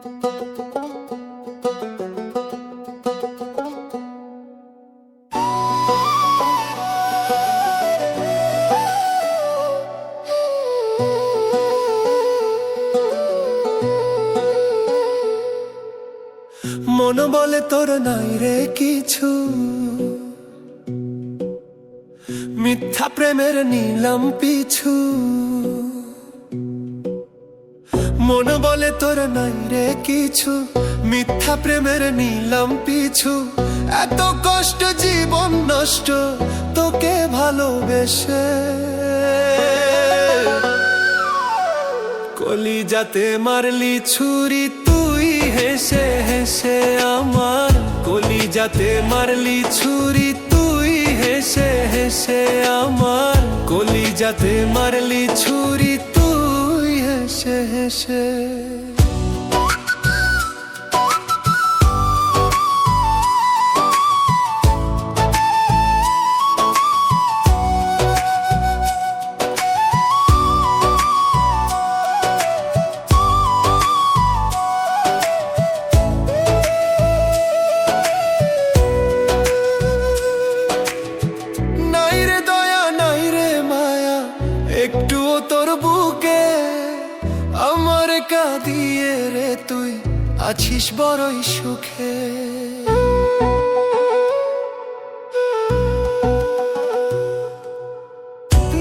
মন বলে তোর নাই রে কিছু। মিথ্যা প্রেমের নিলাম পিছু। মন বলে তোর নাই রে কিছু, মিথ্যা প্রেমের নিলাম পিছু। এত কষ্ট জীবন নষ্ট, তোকে ভালোবেসে। কলি যাতে মারলি ছুরি, তুই হেসে হেসে আমার। কলি যাতে মারলি ছুরি, তুই হেসে হেসে আমার। কলি যাতে মারলি ছুরি হেসে হেসে আমার কাঁদিয়ে রে তুই আছিস বড়ই সুখে।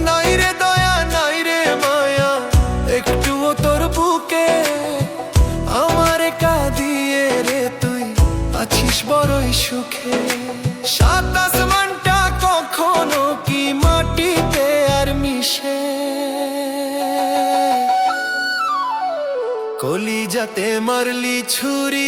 নাই রে দয়া, নাই রে মায়া তোর বুকে। আমার রে তুই আছিস বড়ই সুখে। সাত আসমানটা কখনো কি মাটিতে কলি যাতে মারলি ছুরি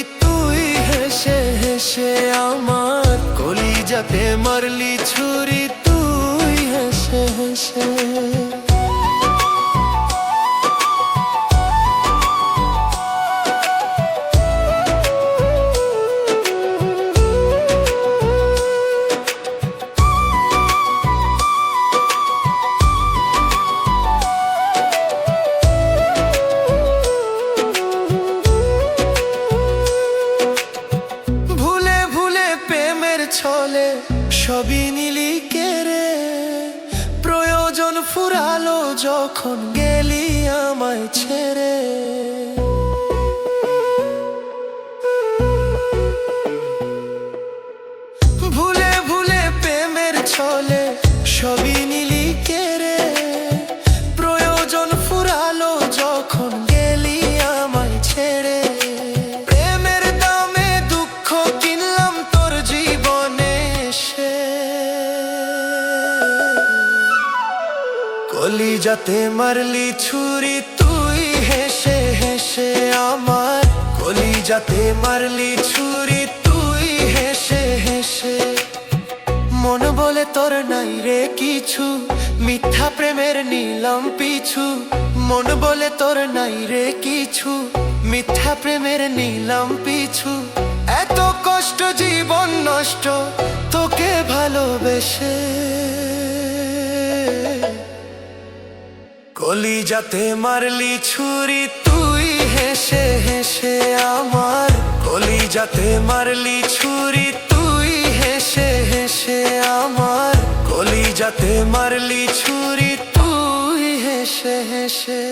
সবই নিলি কেড়ে প্রয়োজন ফুরালো যখন গেলি আমায় ছেড়ে। যাতে মারলি ছুরি, তুই হেসে হেসে আমার কলি যাতে মারলি ছুরি, তুই হেসে হেসে। মন বলে তোর নাই রে কিছু, মিথ্যা প্রেমের নিলাম পিছু। মন বলে তোর নাই রে কিছু, মিথ্যা প্রেমের নিলাম পিছু। এত কষ্ট জীবন যাতে মারলি ছুরি, তুই হেসে হেসে আমার কলি। যাতে মারলি ছুরি, তুই হেসে হেসে আমার কলি। যাতে মারলি ছুরি, তুই হেসে হেসে